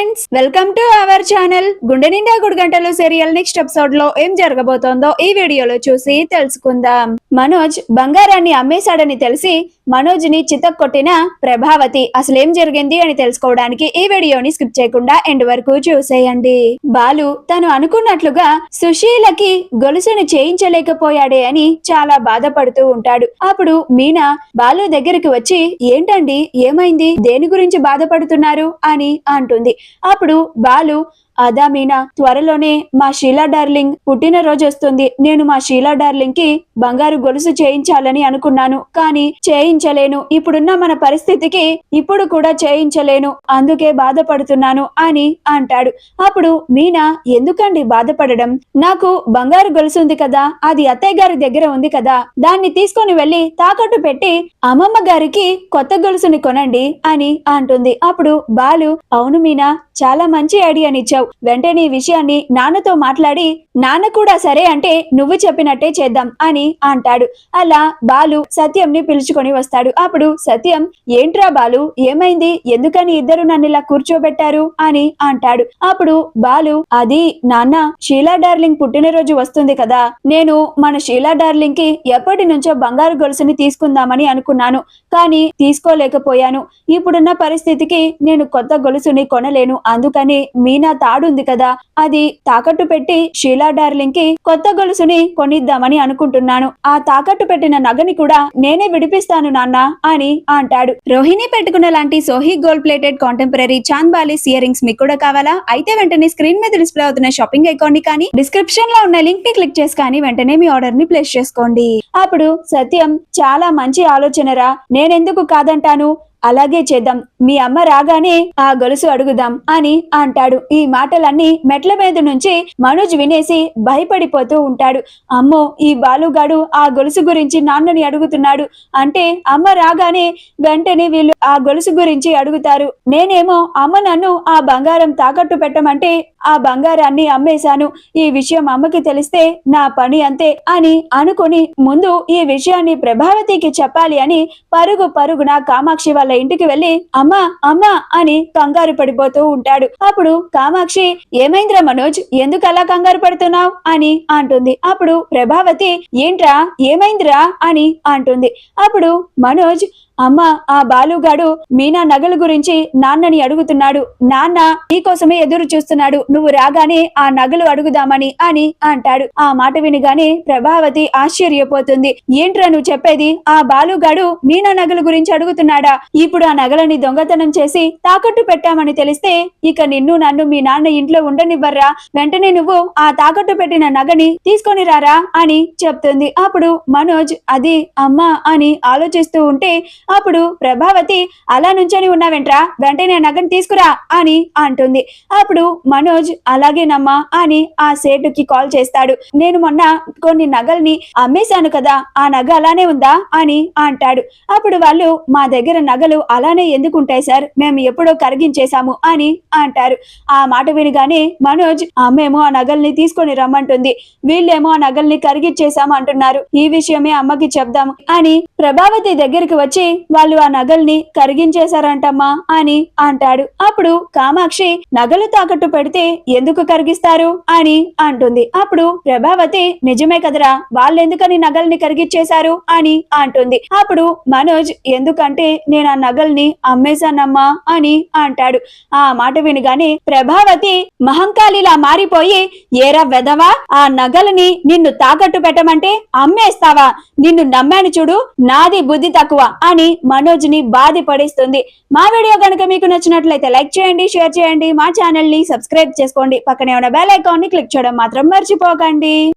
Friends welcome to our channel గుండె నిండా గుడి గంటలు సీరియల్ నెక్స్ట్ ఎపిసోడ్లో ఏం జరగబోతోందో ఈ వీడియోలో చూసి తెలుసుకుందాం. మనోజ్ బంగారాన్ని అమ్మేశాడని తెలిసి మనోజ్ని చితక్కొట్టిన ప్రభావతి అసలేం జరిగింది అని తెలుసుకోవడానికి ఈ వీడియోని స్కిప్ చేయకుండా ఎండ్ వరకు చూసేయండి. బాలు తను అనుకున్నట్లుగా సుశీలకి గొలుసును చేయించలేకపోయాడే అని చాలా బాధపడుతూ ఉంటాడు. అప్పుడు మీనా బాలు దగ్గరికి వచ్చి ఏంటండి? ఏమైంది? దేని గురించి బాధపడుతున్నారు? అని అంటుంది. అప్పుడు బాలు అదా మీనా త్వరలోనే మా షీలా డార్లింగ్ పుట్టినరోజు వస్తుంది. నేను మా షీలా డార్లింగ్కి బంగారు గొలుసు చేయించాలని అనుకున్నాను. కానీ చేయించలేను. ఇప్పుడున్న మన పరిస్థితికి ఇప్పుడు కూడా చేయించలేను. అందుకే బాధపడుతున్నాను అని అంటాడు. అప్పుడు మీనా ఎందుకండి బాధపడడం? నాకు బంగారు గొలుసు ఉంది కదా. అది అత్తయ్య గారి దగ్గర ఉంది కదా. దాన్ని తీసుకొని వెళ్ళి తాకట్టు పెట్టి అమ్మమ్మ గారికి కొత్త గొలుసుని కొనండి అని అంటుంది. అప్పుడు బాలు అవును మీనా చాలా మంచి ఐడియానిచ్చావు వెంటనే ఈ విషయాన్ని నాన్నతో మాట్లాడి నాన్న కూడా సరే అంటే నువ్వు చెప్పినట్టే చేద్దాం అని అంటాడు. అలా బాలు సత్యం ని పిలుచుకొని వస్తాడు. అప్పుడు సత్యం ఏంట్రా బాలు ఏమైంది? ఎందుకని ఇద్దరు నన్ను ఇలా కూర్చోబెట్టారు? అని అంటాడు. అప్పుడు బాలు అది నాన్న షీలా డార్లింగ్ పుట్టినరోజు వస్తుంది కదా నేను మన షీలా డార్లింగ్కి ఎప్పటి నుంచో బంగారు గొలుసుని తీసుకుందామని అనుకున్నాను కానీ తీసుకోలేకపోయాను. ఇప్పుడున్న పరిస్థితికి నేను కొత్త గొలుసుని కొనలేను అందుకని మీనా తాడుంది కదా. అది తాకట్టు పెట్టి షీలా డార్లింగ్కి కొత్త గొలుసుని కొనిద్దామని అనుకుంటున్నాను. ఆ తాకట్టు పెట్టిన నగని కూడా నేనే విడిపిస్తాను నాన్న అని అంటాడు. రోహిణి పెట్టుకున్న లాంటి Sohi gold plated contemporary chand balis earrings మీకు కూడా కావాలా? అయితే వెంటనే స్క్రీన్ మీద డిస్ప్లే అవుతున్న షాపింగ్ ఐకాన్ని కానీ డిస్క్రిప్షన్లో ఉన్న లింక్ని క్లిక్ చేసి కానీ వెంటనే మీ ఆర్డర్ని ప్లేస్ చేసుకోండి. అప్పుడు సత్యం చాలా మంచి ఆలోచనరా. నేనెందుకు కాదంటాను? అలాగే చేద్దాం. మీ అమ్మ రాగానే ఆ గొలుసు అడుగుదాం అని అంటాడు. ఈ మాటలన్నీ మెట్ల మీద నుంచి మనోజ్ వినేసి భయపడిపోతూ ఉంటాడు. అమ్మో ఈ బాలుగాడు ఆ గొలుసు గురించి నాన్నని అడుగుతున్నాడు. అంటే అమ్మ రాగానే వెంటనే వీళ్ళు ఆ గొలుసు గురించి అడుగుతారు. నేనేమో అమ్మ నన్ను ఆ బంగారం తాకట్టు పెట్టమంటే ఆ బంగారాన్ని అమ్మేశాను. ఈ విషయం అమ్మకి తెలిస్తే నా పని అంతే అని అనుకుని ముందు ఈ విషయాన్ని ప్రభావతికి చెప్పాలి అని పరుగు పరుగున కామాక్షి వాళ్ళ ఇంటికి వెళ్ళి అమ్మా అమ్మా అని కంగారు పడిపోతూ ఉంటాడు. అప్పుడు కామాక్షి ఏమైందిరా మనోజ్? ఎందుకు అలా కంగారు పడుతున్నావు? అని అంటుంది. అప్పుడు ప్రభావతి ఏంట్రా? ఏమైందిరా? అని అంటుంది. అప్పుడు మనోజ్ అమ్మ ఆ బాలుగాడు మీనా నగల గురించి నాన్నని అడుగుతున్నాడు. నాన్న నీకోసమే ఎదురు చూస్తున్నాడు. నువ్వు రాగానే ఆ నగలు అడుగుదామని అని అంటాడు. ఆ మాట వినిగానే ప్రభావతి ఆశ్చర్యపోతుంది. ఏంట్రా నువ్వు చెప్పేది? ఆ బాలుగాడు మీనా నగల గురించి అడుగుతున్నాడా? ఇప్పుడు ఆ నగలని దొంగతనం చేసి తాకట్టు పెట్టామని తెలిస్తే ఇక నిన్ను నన్ను మీ నాన్న ఇంట్లో ఉండనివ్వర్రా. వెంటనే నువ్వు ఆ తాకట్టు పెట్టిన నగని తీసుకొని రారా అని చెప్తుంది. అప్పుడు మనోజ్ అది అమ్మా అని ఆలోచిస్తూ ఉంటే అప్పుడు ప్రభావతి అలా నుంచొని ఉన్నావెంట్రా? వెంటనే నగను నగని తీసుకురా అని అంటుంది. అప్పుడు మనోజ్ అలాగేనమ్మా అని ఆ సేటుకి కాల్ చేస్తాడు. నేను మొన్న కొన్ని నగల్ని అమ్మేశాను కదా ఆ నగ అలానే ఉందా? అని అంటాడు. అప్పుడు వాళ్ళు మా దగ్గర నగలు అలానే ఎందుకుంటాయి సార్? మేము ఎప్పుడో కరిగించేశాము అని అంటారు. ఆ మాట వినగానే మనోజ్ అమ్మేమో ఆ నగల్ని తీసుకొని రమ్మంటుంది. వీళ్ళేమో ఆ నగల్ని కరిగిచ్చేశాము అంటున్నారు ఈ విషయమే అమ్మకి చెప్దాం అని ప్రభావతి దగ్గరికి వచ్చి వాళ్ళు ఆ నగల్ని కరిగించేశారంటమ్మా అని అంటాడు. అప్పుడు కామాక్షి నగలు తాకట్టు పెడితే ఎందుకు కరిగిస్తారు అని అంటుంది. అప్పుడు ప్రభావతి నిజమే కదరా వాళ్ళెందుకని నగల్ని కరిగిచ్చేశారు అని అంటుంది. అప్పుడు మనోజ్ ఎందుకంటే నేను ఆ నగల్ని అమ్మేశానమ్మా అని అంటాడు. ఆ మాట వినగానే ప్రభావతి మహంకాళిలా మారిపోయి ఏరా వెదవా ఆ నగల్ని నిన్ను తాకట్టు పెట్టమంటే అమ్మేస్తావా? నిన్ను నమ్మాను చూడు నాది బుద్ధి తక్కువ అని అని మనోజ్ని బాధి పడిస్తుంది. మా వీడియో కనుక మీకు నచ్చినట్లయితే లైక్ చేయండి షేర్ చేయండి. మా ఛానల్ని సబ్స్క్రైబ్ చేసుకోండి. పక్కనే ఉన్న బెల్ ఐకాన్ని క్లిక్ చేయడం మాత్రం మర్చిపోకండి.